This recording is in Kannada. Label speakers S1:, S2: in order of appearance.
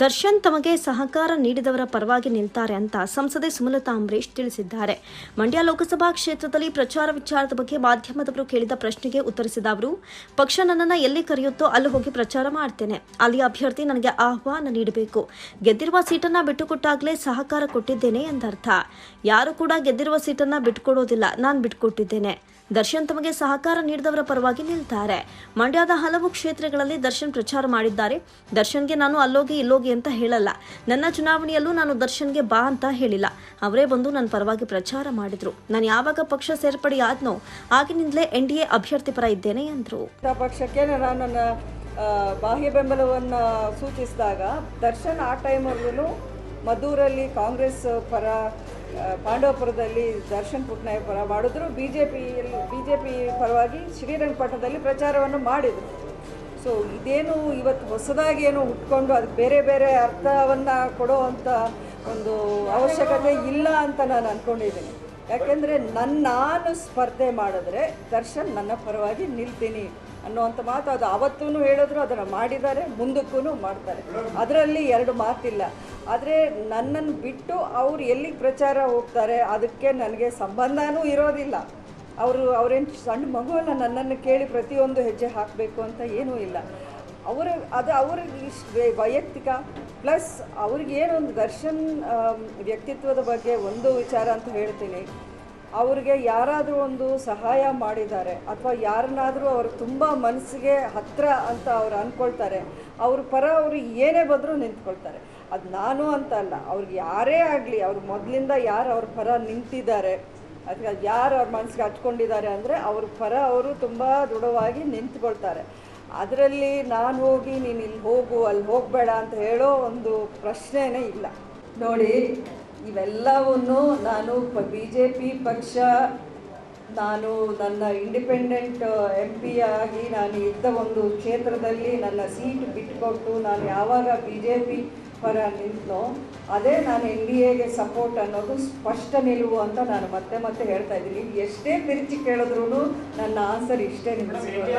S1: ದರ್ಶನ್ ತಮಗೆ ಸಹಕಾರ ನೀಡಿದವರ ಪರವಾಗಿ ನಿಲ್ತಾರೆ ಅಂತ ಸಂಸದೆ ಸುಮಲತಾ ಅಂಬರೀಶ್ ತಿಳಿಸಿದ್ದಾರೆ. ಮಂಡ್ಯ ಲೋಕಸಭಾ ಕ್ಷೇತ್ರದಲ್ಲಿ ಪ್ರಚಾರ ವಿಚಾರದ ಬಗ್ಗೆ ಮಾಧ್ಯಮದವರು ಕೇಳಿದ ಪ್ರಶ್ನೆಗೆ ಉತ್ತರಿಸಿದ ಅವರು, ಪಕ್ಷ ನನ್ನನ್ನು ಎಲ್ಲಿ ಕರೆಯುತ್ತೋ ಅಲ್ಲಿ ಹೋಗಿ ಪ್ರಚಾರ ಮಾಡ್ತೇನೆ. ಅಲ್ಲಿ ಅಭ್ಯರ್ಥಿ ನನಗೆ ಆಹ್ವಾನ ನೀಡಬೇಕು. ಗೆದ್ದಿರುವ ಸೀಟನ್ನ ಬಿಟ್ಟುಕೊಟ್ಟಾಗಲೇ ಸಹಕಾರ ಕೊಟ್ಟಿದ್ದೇನೆ ಎಂದರ್ಥ. ಯಾರು ಕೂಡ ಗೆದ್ದಿರುವ ಸೀಟನ್ನ ಬಿಟ್ಕೊಡೋದಿಲ್ಲ ನಾನು ಬಿಟ್ಕೊಟ್ಟಿದ್ದೇನೆ ದರ್ಶನ್ ತಮಗೆ ಸಹಕಾರ ನೀಡಿದವರ ಪರವಾಗಿ ನಿಲ್ತಾರೆ. ಮಂಡ್ಯದ ಹಲವು ಕ್ಷೇತ್ರಗಳಲ್ಲಿ ದರ್ಶನ್ ಪ್ರಚಾರ ಮಾಡಿದ್ದಾರೆ. ದರ್ಶನ್ಗೆ ನಾನು ಅಲ್ಲೋಗಿ ಇಲ್ಲೋಗಿ ಅಂತ ಹೇಳಲ್ಲ. ನನ್ನ ಚುನಾವಣೆಯಲ್ಲೂ ನಾನು ದರ್ಶನ್ಗೆ ಬಾ ಅಂತ ಹೇಳಿಲ್ಲ. ಅವರೇ ಬಂದು ನನ್ನ ಪರವಾಗಿ ಪ್ರಚಾರ ಮಾಡಿದ್ರು. ನಾನು ಯಾವಾಗ ಪಕ್ಷ ಸೇರ್ಪಡೆ ಆದ್ನೋ ಆಗಿನಿಂದಲೇ ಎನ್ ಡಿ ಎ ಅಭ್ಯರ್ಥಿ ಪರ ಇದ್ದೇನೆ
S2: ಅಂದರು. ಪಕ್ಷಕ್ಕೆ ನಾನು ನನ್ನ ಬಾಹ್ಯ ಬೆಂಬಲವನ್ನು ಸೂಚಿಸಿದಾಗ ದರ್ಶನ್ ಆ ಟೈಮಲ್ಲೂ ಮದ್ದೂರಲ್ಲಿ ಕಾಂಗ್ರೆಸ್ ಪರ ಪಾಂಡವಪುರದಲ್ಲಿ ದರ್ಶನ್ ಪುಟ್ನಾಯಕ್ ಪರ ಮಾಡಿದ್ರು. ಬಿ ಜೆ ಪಿಯಲ್ಲಿ ಬಿ ಜೆ ಪಿ ಪರವಾಗಿ ಶ್ರೀರಂಗಪಟ್ಟಣದಲ್ಲಿ ಪ್ರಚಾರವನ್ನು ಮಾಡಿದರು. ಸೊ ಇದೇನು ಇವತ್ತು ಹೊಸದಾಗಿ ಏನು ಹುಟ್ಕೊಂಡು ಅದಕ್ಕೆ ಬೇರೆ ಬೇರೆ ಅರ್ಥವನ್ನು ಕೊಡೋ ಅಂಥ ಒಂದು ಅವಶ್ಯಕತೆ ಇಲ್ಲ ಅಂತ ನಾನು ಅಂದ್ಕೊಂಡಿದ್ದೀನಿ ಯಾಕೆಂದರೆ ನನ್ನ ನಾನು ಸ್ಪರ್ಧೆ ಮಾಡಿದ್ರೆ ದರ್ಶನ್ ನನ್ನ ಪರವಾಗಿ ನಿಲ್ತೀನಿ ಅನ್ನುವಂಥ ಮಾತು ಅದು ಅವತ್ತೂ ಹೇಳಿದ್ರು, ಅದನ್ನು ಮಾಡಿದ್ದಾರೆ ಮುಂದಕ್ಕೂ ಮಾಡ್ತಾರೆ. ಅದರಲ್ಲಿ ಎರಡು ಮಾತಿಲ್ಲ. ಆದರೆ ನನ್ನನ್ನು ಬಿಟ್ಟು ಅವ್ರು ಎಲ್ಲಿಗೆ ಪ್ರಚಾರ ಹೋಗ್ತಾರೆ, ಅದಕ್ಕೆ ನನಗೆ ಸಂಬಂಧನೂ ಇರೋದಿಲ್ಲ. ಅವರು, ಅವ್ರೇನು ಸಣ್ಣ ಮಗು ಅಲ್ಲ, ನನ್ನನ್ನು ಕೇಳಿ ಪ್ರತಿಯೊಂದು ಹೆಜ್ಜೆ ಹಾಕಬೇಕು ಅಂತ ಏನೂ ಇಲ್ಲ. ಅವರ, ಅದು ಅವ್ರಿಗೆ ಇಷ್ಟು ವೈಯಕ್ತಿಕ, ಪ್ಲಸ್ ಅವ್ರಿಗೇನು ಒಂದು ದರ್ಶನ್ ವ್ಯಕ್ತಿತ್ವದ ಬಗ್ಗೆ ಒಂದು ವಿಚಾರ ಅಂತ ಹೇಳ್ತೀನಿ. ಅವ್ರಿಗೆ ಯಾರಾದರೂ ಒಂದು ಸಹಾಯ ಮಾಡಿದ್ದಾರೆ, ಅಥವಾ ಯಾರನ್ನಾದರೂ ಅವರು ತುಂಬ ಮನಸ್ಸಿಗೆ ಹತ್ತಿರ ಅಂತ ಅವ್ರು ಅಂದ್ಕೊಳ್ತಾರೆ ಅವ್ರ ಪರ ಅವರು ಏನೇ ಬಂದರೂ ನಿಂತ್ಕೊಳ್ತಾರೆ. ಅದು ನಾನು ಅಂತ ಅಲ್ಲ, ಅವ್ರಿಗೆ ಯಾರೇ ಆಗಲಿ, ಅವ್ರು ಮೊದಲಿಂದ ಯಾರು ಅವ್ರ ಪರ ನಿಂತಿದ್ದಾರೆ ಅಥವಾ ಯಾರು ಅವ್ರ ಮನಸ್ಸಿಗೆ ಹಚ್ಕೊಂಡಿದ್ದಾರೆ ಅಂದರೆ ಅವ್ರ ಪರ ಅವರು ತುಂಬ ದೃಢವಾಗಿ ನಿಂತ್ಕೊಳ್ತಾರೆ. ಅದರಲ್ಲಿ ನಾನು ಹೋಗಿ, ನೀನು ಇಲ್ಲಿ ಹೋಗು, ಅಲ್ಲಿ ಹೋಗಬೇಡ ಅಂತ ಹೇಳೋ ಒಂದು ಪ್ರಶ್ನೆನೇ ಇಲ್ಲ. ನೋಡಿ, ಇವೆಲ್ಲವನ್ನು ನಾನು ಬಿ ಜೆ ಪಿ ಪಕ್ಷ ನಾನು ನನ್ನ ಇಂಡಿಪೆಂಡೆಂಟ್ ಎಂ ಪಿ ಆಗಿ ನಾನು ಇದ್ದ ಒಂದು ಕ್ಷೇತ್ರದಲ್ಲಿ ನನ್ನ ಸೀಟ್ ಬಿಟ್ಟುಕೊಟ್ಟು ನಾನು ಯಾವಾಗ ಬಿ ಜೆ ಪಿ ಪರ ನಿಂತನೋ, ಅದೇ ನಾನು ಎನ್ ಡಿ ಎಗೆ ಸಪೋರ್ಟ್ ಅನ್ನೋದು ಸ್ಪಷ್ಟ ನಿಲುವು ಅಂತ ನಾನು ಮತ್ತೆ ಮತ್ತೆ ಹೇಳ್ತಾ ಇದ್ದೀನಿ. ಎಷ್ಟೇ ತಿರುಚಿ ಕೇಳಿದ್ರು ನನ್ನ ಆನ್ಸರ್ ಇಷ್ಟೇ ನಿಲ್ಲಿಸ್ಬೋದು